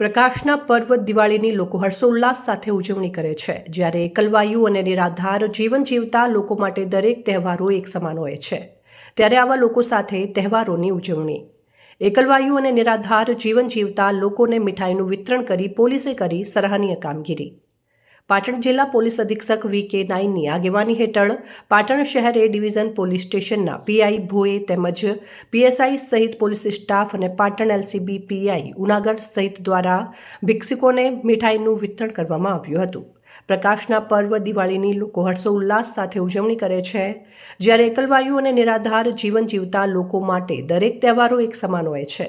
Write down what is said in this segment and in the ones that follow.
પ્રકાશના પર્વ દિવાળીની લોકો હર્ષોલ્લાસ સાથે ઉજવણી કરે છે, જ્યારે એકલવાયુ અને નિરાધાર જીવન જીવતા લોકો માટે દરેક તહેવારો એક સમાન હોય છે. ત્યારે આવા લોકો સાથે તહેવારોની ઉજવણી. એકલવાયુ અને નિરાધાર જીવન જીવતા લોકોને મીઠાઈનું વિતરણ કરી પોલીસે કરી સરાહનીય કામગીરી. પાટણ જિલ્લા પોલીસ અધિક્ષક વી કે નાઇનની આગેવાની હેઠળ પાટણ શહેર એ ડિવિઝન પોલીસ સ્ટેશનના પીઆઈ ભોએ તેમજ પીએસઆઈ સહિત પોલીસ સ્ટાફ અને પાટણ એલસીબી પીઆઈ ઉનાગઢ સહિત દ્વારા ભિક્ષુકોને મીઠાઈનું વિતરણ કરવામાં આવ્યું હતું. પ્રકાશના પર્વ દિવાળીની લોકો હર્ષોલ્લાસ સાથે ઉજવણી કરે છે. જ્યારે એકલવાયુ અને નિરાધાર જીવન જીવતા લોકો માટે દરેક તહેવારો એક સમાન હોય છે.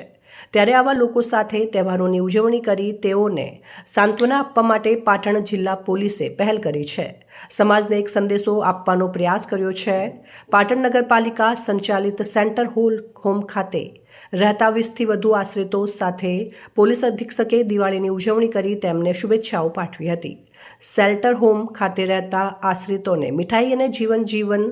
ત્યારે આવા લોકો સાથે તહેવારોની ઉજવણી કરી તેઓને સાંત્વના આપવા માટે પાટણ જિલ્લા પોલીસે પહેલ કરી છે. સમાજને એક સંદેશો આપવાનો પ્રયાસ કર્યો છે. પાટણ નગરપાલિકા સંચાલિત સેન્ટર હોલ, હોમ ખાતે રહેતા વીસથી વધુ આશ્રિતો સાથે પોલીસ અધિક્ષકે દિવાળીની ઉજવણી કરી તેમને શુભેચ્છાઓ પાઠવી હતી. શેલ્ટર હોમ ખાતે રહેતા આશ્રિતોને મીઠાઈ અને જીવન જીવન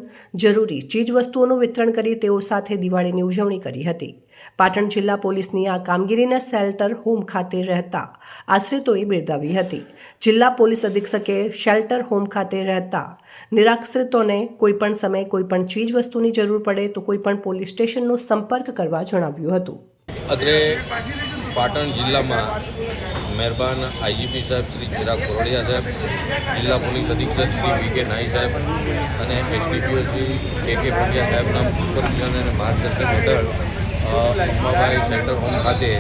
જરૂરી ચીજવસ્તુઓનું વિતરણ કરી તેઓ સાથે દિવાળીની ઉજવણી કરી હતી. પાટણ જિલ્લા પોલીસની આ કામગીરીને શેલ્ટર હોમ ખાતે રહેતા આશ્રિતોએ બિરદાવી હતી. જિલ્લા પોલીસ અધિક્ષકે શેલ્ટર હોમ ખાતે રહેતા નિરાશ્રિતોને કોઈપણ સમયે કોઈપણ ચીજવસ્તુની જરૂર પડે તો કોઈપણ પોલીસ સ્ટેશનનો સંપર્ક કરવા જણાવ્યું હતું. અત્રે પાટણ જિલ્લામાં મહેરબાન આઈજીપી સાહેબ શ્રી ચિરાગ કોરડિયા સાહેબ, જિલ્લા પોલીસ અધિક્ષક શ્રી વી કે નાઈ સાહેબ અને એસડીપીઓ શ્રી કે કે પંડ્યા સાહેબના સુપરવિઝન અને માર્ગદર્શન હેઠળ અંબાભાઈ શેલ્ટર હોમ ખાતે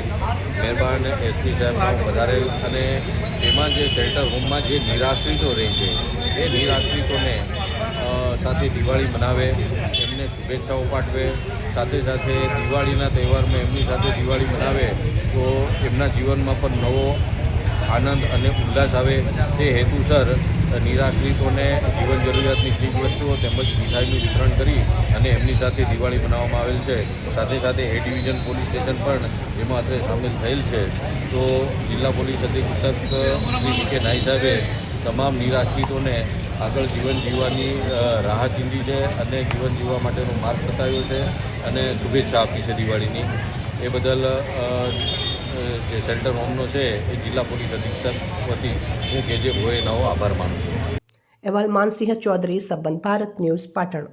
મહેરબાન એસપી સાહેબનો વધારેલ અને એમાં જે શેલ્ટર હોમમાં જે નિરાશ્રિતો રહે છે એ નિરાશ્રિતોને સાથે દિવાળી મનાવે, એમને શુભેચ્છાઓ પાઠવે. સાથે સાથે દિવાળીના તહેવારમાં એમની સાથે દિવાળી મનાવે, તો એમના જીવનમાં પણ નવો આનંદ અને ઉલ્લાસ આવે. તે હેતુસર નિરાશ્રિતોને જીવન જરૂરિયાતની ચીજ વસ્તુઓ તેમજ મીઠાઈનું વિતરણ કરી અને એમની સાથે દિવાળી મનાવવામાં આવેલ છે. સાથે સાથે એ ડિવિઝન પોલીસ સ્ટેશન પણ એમાં અત્રે સામેલ થયેલ છે. તો જિલ્લા પોલીસ અધિક્ષક શ્રી વી નાઈ સાહેબે તમામ નિરાશ્રિતોને આગળ જીવન જીવવાની રાહ ચીંધી છે અને જીવન જીવવા માટેનો માર્ગ બતાવ્યો છે અને શુભેચ્છા આપી છે દિવાળીની. એ બદલ જે શેલ્ટર હોમનો છે એ જિલ્લા પોલીસ અધિક્ષક વતી હું કે જે ભોએ નવો આભાર માનું છું. અહેવાલ માનસિંહ ચૌધરી, સંબંધ ભારત ન્યૂઝ પાટણ.